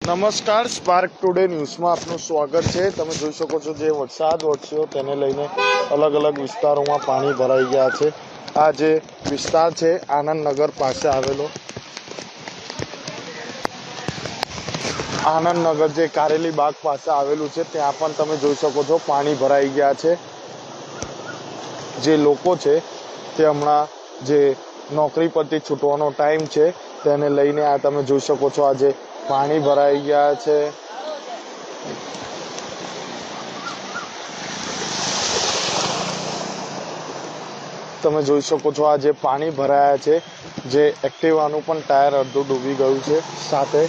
નમસ્કાર spark today ન્યૂઝમાં આપનું સ્વાગત છે. તમે જોઈ શકો છો જે વરસાદ વરસ્યો તેને લઈને અલગ અલગ વિસ્તારોમાં પાણી ભરાઈ ગયા છે. આ જે વિસ્તાર છે આનંદનગર પાસે આવેલો. આનંદનગર જે કારેલી બાગ પાસે આવેલું છે, ત્યાં પણ તમે જોઈ શકો છો પાણી ભરાઈ ગયા છે. જે લોકો છે, તે હમણાં જે નોકરી પરથી છૂટવાનો ટાઈમ છે તેને લઈને આ તમે જોઈ શકો છો આજે પાણી ભરાઈ ગયા છે. તમે જોઈ શકો છો આ જે પાણી ભરાયા છે, જે એક્ટિવાનું પણ ટાયર અડધું ડૂબી ગયું છે સાથે.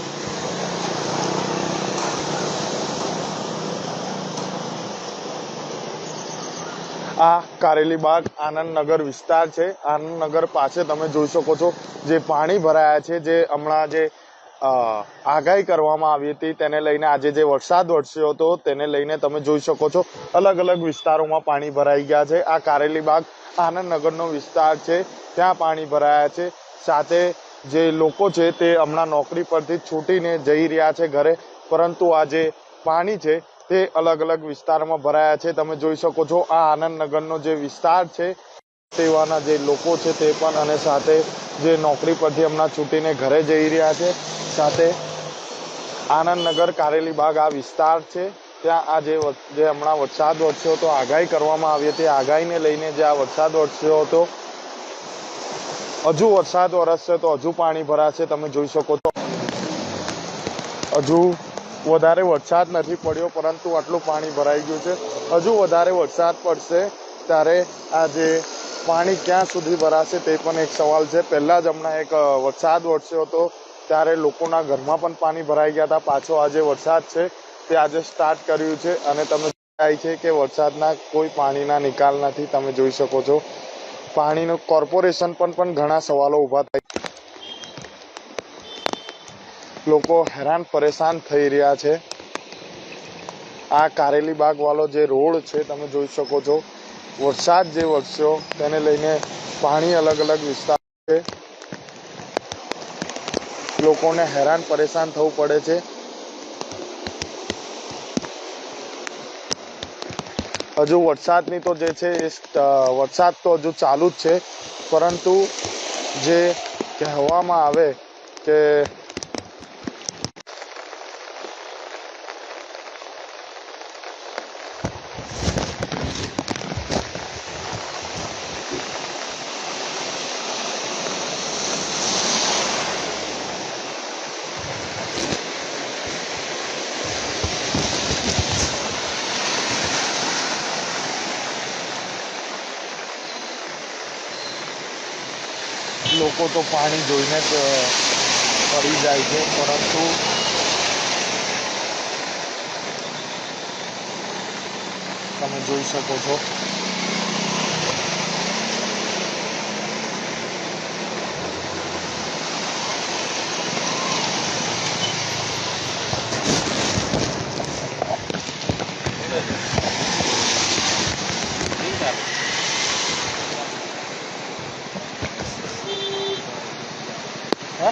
આ કારેલી બાગ આનંદનગર વિસ્તાર છે. આનંદનગર પાસે તમે જોઈ શકો છો જે પાણી ભરાયા છે, જે હમણાં જે આગાહી કરવામાં આવી હતી, તેને લઈને આજે જે વરસાદ વરસ્યો હતો, તેને લઈને તમે જોઈ શકો છો અલગ અલગ વિસ્તારોમાં પાણી ભરાઈ ગયા છે. આ કારેલી બાગ આનંદનગરનો વિસ્તાર છે, ત્યાં પાણી ભરાયા છે. સાથે જે લોકો છે, તે હમણાં નોકરી પરથી છૂટીને જઈ રહ્યા છે ઘરે, પરંતુ આ જે પાણી છે, તે અલગ અલગ વિસ્તારમાં ભરાયા છે. તમે જોઈ શકો છો, આ આનંદનગરનો જે વિસ્તાર છે તેવાના જે લોકો છે, તે પણ અને સાથે જે નોકરી પરથી હમણાં છૂટીને ઘરે જઈ રહ્યા છે. સાથે આનંદનગર કારેલી બાગ આ વિસ્તાર છે. ત્યાં આ જે જે હમણાં વરસાદ વરસ્યો હતો, આગાહી કરવામાં આવી હતી. આગાહીને લઈને જે આ વરસાદ વરસ્યો હતો, હજુ વરસાદ વરસશે તો હજુ પાણી ભરાશે. તમે જોઈ શકો છો. હજુ વધારે વરસાદ નથી પડ્યો, પરંતુ આટલું પાણી ભરાઈ ગયું છે. હજુ વધારે વરસાદ પડશે ત્યારે આ જે પાણી ક્યાં સુધી ભરાશે તે પણ એક સવાલ છે. પહેલાં જ હમણાં એક વરસાદ વરસ્યો હતો, ત્યારે લોકોના ઘરમાં પણ પાણી ભરાઈ ગયા હતા. પાછો આજે વરસાદ છે, તે આજે સ્ટાર્ટ કર્યું છે અને તમે થાય છે કે વરસાદના કોઈ પાણીના નિકાલ નથી. તમે જોઈ શકો છો. પાણીનું કોર્પોરેશન પણ પણ ઘણા સવાલો ઊભા થાય લોકો હેરાન પરેશાન થઈ રહ્યા છે. આ કારેલી બાગ વાળો જે રોડ છે, તમે જોઈ શકો છો. વરસાદ જે વરસ્યો, તેને લઈને પાણી અલગ અલગ વિસ્તાર છે. લોકોને હેરાન પરેશાન થવું પડે છે. હજુ વરસાદની તો જે છે, એ વરસાદ તો હજુ ચાલુ જ છે. પરંતુ જે કહેવામાં આવે કે લોકો તો પાણી જોઈને જ પડી જાય છે પરંતુ તમે જોઈ શકો છો હે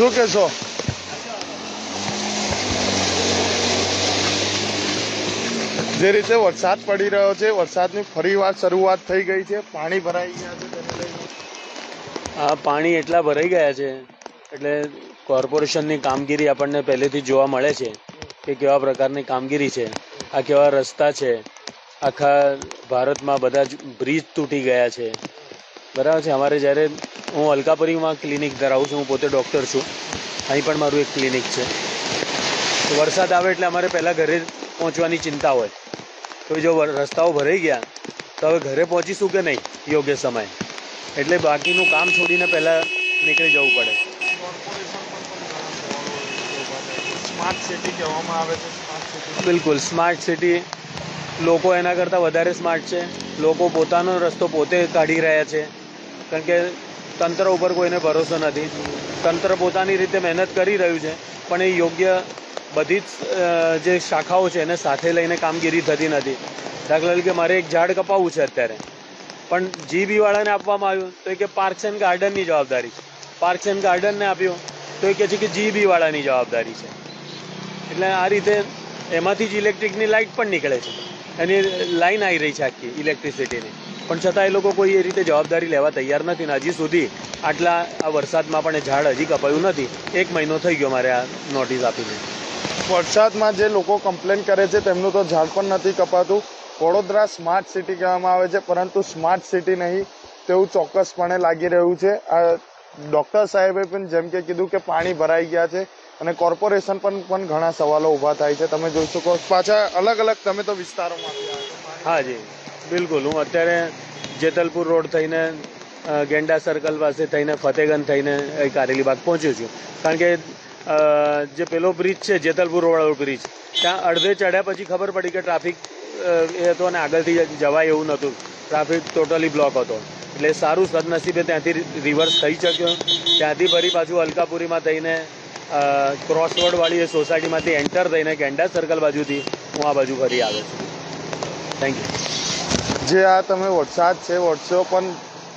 શું કહેશો? જે રીતે વરસાદ પડી રહ્યો છે, વરસાદની ફરીવાર શરૂઆત થઈ ગઈ છે. પાણી ભરાઈ ગયા છે આ પાણી એટલા ભરાઈ ગયા છે, એટલે કોર્પોરેશનની કામગીરી આપણને પહેલેથી જોવા મળે છે કે કેવા પ્રકારની કામગીરી છે, આ કેવા રસ્તા છે, આખા ભારતમાં બધા જ બ્રિજ તૂટી ગયા છે. બરાબર છે? અમારે જ્યારે હું અલકાપુરીમાં ક્લિનિક ધરાવું છું હું પોતે ડૉક્ટર છું. અહીં પણ મારું એક ક્લિનિક છે. વરસાદ આવે એટલે અમારે પહેલાં ઘરે પહોંચવાની ચિંતા હોય. તો જો રસ્તાઓ ભરાઈ ગયા તો હવે ઘરે પહોંચીશું કે નહીં? યોગ્ય સમય. એટલે બાકીનું કામ છોડીને પહેલાં નીકળી જવું પડે. સ્માર્ટ સિટી કહેવામાં આવે છે બિલકુલ. સ્માર્ટ સિટી લોકો એના કરતાં વધારે સ્માર્ટ છે. લોકો પોતાનો રસ્તો પોતે કાઢી રહ્યા છે. કારણ કે તંત્ર ઉપર કોઈને ભરોસો નથી. તંત્ર પોતાની રીતે મહેનત કરી રહ્યું છે, પણ એ યોગ્ય બધી જ જે શાખાઓ છે એને સાથે લઈને કામગીરી થતી નથી. દાખલા તરીકે મારે એક ઝાડ કપાવવું છે અત્યારે. પણ જીબીવાળાને આપવામાં આવ્યું, તો એ કે પાર્ક્સ એન્ડ ગાર્ડનની જવાબદારી છે. પાર્ક્સ એન્ડ ગાર્ડનને આપ્યું, તો એ કહે છે કે જીબીવાળાની જવાબદારી છે. એટલે આ રીતે એમાંથી જ ઇલેક્ટ્રિકની લાઇટ પણ નીકળે છે. એની લાઈન આવી રહી છે આખી ઇલેક્ટ્રિસિટીની પણ છતાં એ લોકો કોઈ એ રીતે જવાબદારી લેવા તૈયાર નથી ને હજી સુધી આટલા આ વરસાદમાં પણ એ ઝાડ હજી કપાયું નથી. એક મહિનો થઈ ગયો મારે આ નોટિસ આપીને. વરસાદમાં જે લોકો કમ્પ્લેન કરે છે તેમનું તો ઝાડ પણ નથી કપાતું. વડોદરા સ્માર્ટ સિટી કહેવામાં આવે છે પરંતુ સ્માર્ટ સિટી નહીં તેવું ચોક્કસપણે લાગી રહ્યું છે. આ ડૉક્ટર સાહેબે પણ જેમ કે કીધું કે પાણી ભરાઈ ગયા છે અને કોર્પોરેશન પણ પણ ઘણા સવાલો ઊભા થાય છે. તમે જોઈ શકો પાછા અલગ અલગ તમે તો વિસ્તારોમાં હા જી. બિલકુલ. હું અત્યારે જેતલપુર રોડ થઈને ગેંડા સર્કલ પાસે થઈને, ફતેગંજ થઈને કારેલી બાગ પહોંચ્યો છું. કારણ કે જે પેલો બ્રિજ છે, જેતલપુર રોડ બ્રિજ ત્યાં અડધે ચડ્યા પછી ખબર પડી કે ટ્રાફિક એ હતો અને આગળથી જવાય એવું નહોતું. ટ્રાફિક ટોટલી બ્લોક હતો. એટલે સારું સદનસીબે ત્યાંથી રિવર્સ થઈ શક્યો. ત્યાંથી ફરી પાછું અલકાપુરીમાં થઈને ક્રોસરોડ વાળી એ સોસાયટીમાંથી એન્ટર થઈને ગેંડા સર્કલ બાજુથી હું આ બાજુ ફરી આવ્યો છું. થેન્ક યુ જે આ તમે વરસાદ છે, વરસ્યો, પણ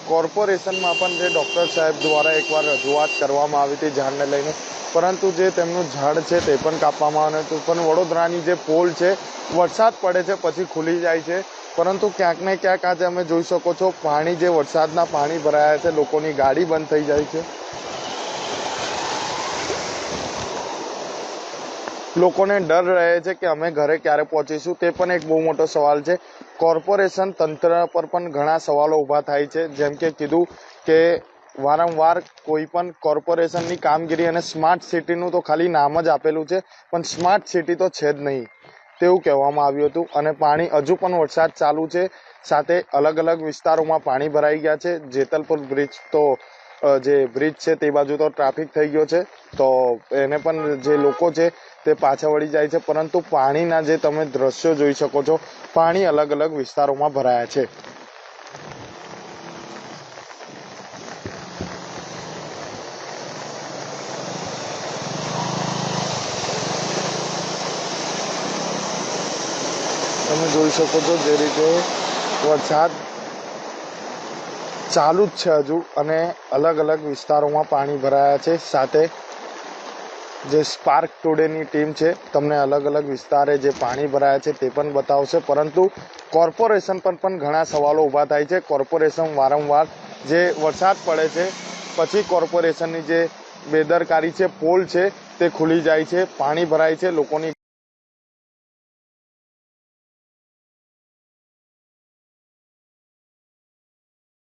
કોર્પોરેશનમાં પણ જે ડૉક્ટર સાહેબ દ્વારા એકવાર રજૂઆત કરવામાં આવી હતી ઝાડને લઈને, પરંતુ જે તેમનું ઝાડ છે તે પણ કાપવામાં આવ્યું હતું પણ વડોદરાની જે પોલ છે, વરસાદ પડે છે, પછી ખુલી જાય છે. પરંતુ ક્યાંક ને ક્યાંક આજે અમે જોઈ શકો છો, પાણી જે વરસાદના પાણી ભરાયા છે, લોકોની ગાડી બંધ થઈ જાય છે. લોકોને ડર રહે છે કે અમે ઘરે ક્યારે પહોંચીશું, તે પણ એક બહુ મોટો સવાલ છે. કોર્પોરેશન તંત્ર પર પણ ઘણા સવાલો ઊભા થાય છે. જેમ કે કીધું કે વારંવાર કોઈ પણ કોર્પોરેશનની કામગીરી અને સ્માર્ટ સિટીનું તો ખાલી નામ જ આપેલું છે, પણ સ્માર્ટ સિટી તો છે જ નહીં, તેવું કહેવામાં આવ્યું હતું. અને પાણી હજુ પણ વરસાદ ચાલુ છે. સાથે અલગ અલગ વિસ્તારોમાં પાણી ભરાઈ ગયા છે. જેતલપુર બ્રિજ તો જે બ્રિજ છે તે બાજુ તો ટ્રાફિક થઈ ગયો છે. તો એને પણ જે લોકો છે તે પાછા વળી જાય છે. પરંતુ પાણીના જે તમે દ્રશ્યો જોઈ શકો છો, પાણી અલગ અલગ વિસ્તારોમાં ભરાયા છે. તમે જોઈ શકો છો જે રીતે વરસાદ ચાલુ જ છે હજુ અને અલગ અલગ વિસ્તારોમાં પાણી ભરાયા છે. સાથે જે સ્પાર્ક ટુડેની ટીમ છે, તમને અલગ અલગ વિસ્તારે જે પાણી ભરાયા છે તે પણ બતાવશે. પરંતુ કોર્પોરેશન પર પણ ઘણા સવાલો ઊભા થાય છે. કોર્પોરેશન વારંવાર જે વરસાદ પડે છે, પછી કોર્પોરેશનની જે બેદરકારી છે, પોલ છે, તે ખુલી જાય છે. પાણી ભરાય છે, લોકોની